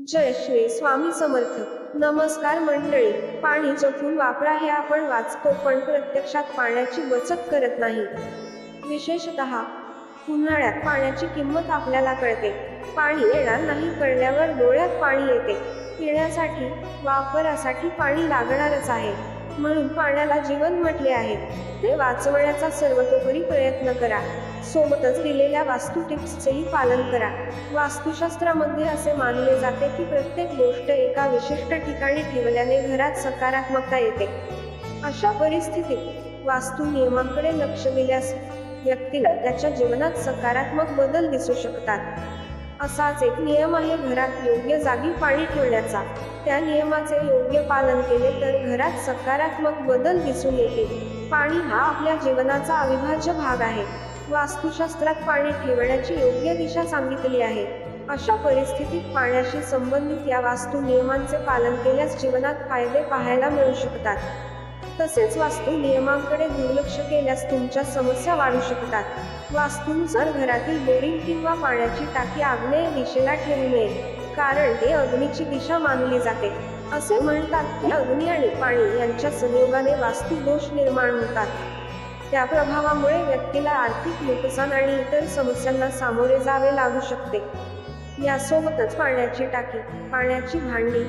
जय श्री स्वामी समर्थ. नमस्कार मंडळी. पाणी जपून वापरा हे आपण वाचतो पण प्रत्यक्षात पाण्याची बचत करत नाही. विशेषतः उन्हाळ्यात पाण्याची किंमत आपल्याला कळते. पाणी येणार नाही कळल्यावर डोळ्यात पाणी येते. पिण्यासाठी वापरासाठी पाणी लागणारच आहे. म्हणून पाण्याला जीवन म्हटले आहे. ते वाचवण्याचा सर्वतोपरी प्रयत्न करा. सोबतच दिलेल्या वास्तू टिप्सचेही पालन करा. वास्तुशास्त्रामध्ये असे मानले जाते की प्रत्येक गोष्ट एका विशिष्ट ठिकाणी ठेवल्याने घरात सकारात्मकता येते. अशा परिस्थितीत वास्तू नियमांकडे लक्ष दिल्यास व्यक्तीला त्याच्या जीवनात सकारात्मक बदल दिसू शकतात. असाच एक नियम आहे घरात योग्य जागी पाणी ठेवण्याचा. त्या नियमाचे योग्य पालन केले तर घरात सकारात्मक बदल दिसून येतील. पाणी हा आपल्या जीवनाचा अविभाज्य भाग आहे. वास्तुशास्त्रात पाणी ठेवण्याची योग्य दिशा सांगितली आहे. अशा परिस्थितीत पाण्याशी संबंधित या वास्तू नियमांचे पालन केल्यास जीवनात फायदे पाहायला मिळू शकतात. तसेच वास्तू नियमांकडे दुर्लक्ष केल्यास तुमच्या समस्या वाढू शकतात. वास्तूनुसार घरातील बोरिंग किंवा पाण्याची टाकी आग्नेय दिशेला ठेवू नये. कारण ते अग्नीची दिशा मानली जाते. असे म्हणतात की अग्नी आणि पाणी यांच्या संयोगाने वास्तू दोष निर्माण होतात. त्या प्रभावामुळे व्यक्तीला आर्थिक नुकसान आणि इतर समस्यांना सामोरे जावे लागू शकते. यासोबतच पाण्याची टाकी पाण्याची भांडी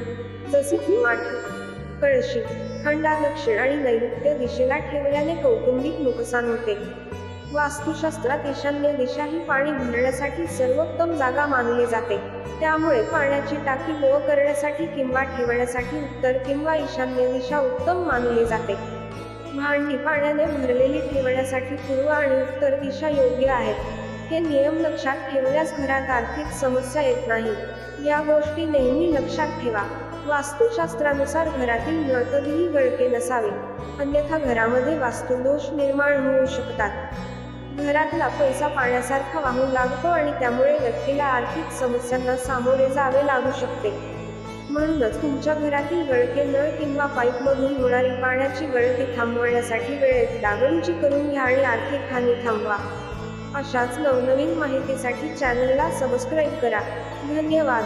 जसे की माठी कळशी खंडा दक्षिण आणि नैऋत्य दिशेला ठेवल्याने कौटुंबिक नुकसान होते. वास्तुशास्त्रात ईशान्य दिशा ही पाणी भरण्यासाठी सर्वोत्तम जागा मानली जाते. त्यामुळे पाण्याची टाकी गोळ करण्यासाठी किंवा ठेवण्यासाठी उत्तर किंवा ईशान्य दिशा उत्तम मानली जाते. भांडी पाण्याने भरलेली ठेवण्यासाठी पूर्व आणि उत्तर दिशा योग्य आहेत. हे नियम लक्षात ठेवल्यास घरात आर्थिक समस्या येत नाही. या गोष्टी नेहमी लक्षात ठेवा. वास्तुशास्त्रानुसार घरातील नळ कधीही गळके नसावे. अन्यथा घरामध्ये वास्तुदोष निर्माण होऊ शकतात. घरातला पैसा पाण्यासारखा वाहू लागतो आणि त्यामुळे व्यक्तीला आर्थिक समस्यांना सामोरे जावे लागू शकते. म्हणूनच तुमच्या घरातील गळके नळ किंवा पाईपमधून होणारी पाण्याची गळती थांबवण्यासाठी वेळेत डागडुजी करून घ्या आणि आर्थिक हानी थांबवा. अशाच नवनवीन माहितीसाठी चॅनलला सबस्क्राईब करा. धन्यवाद.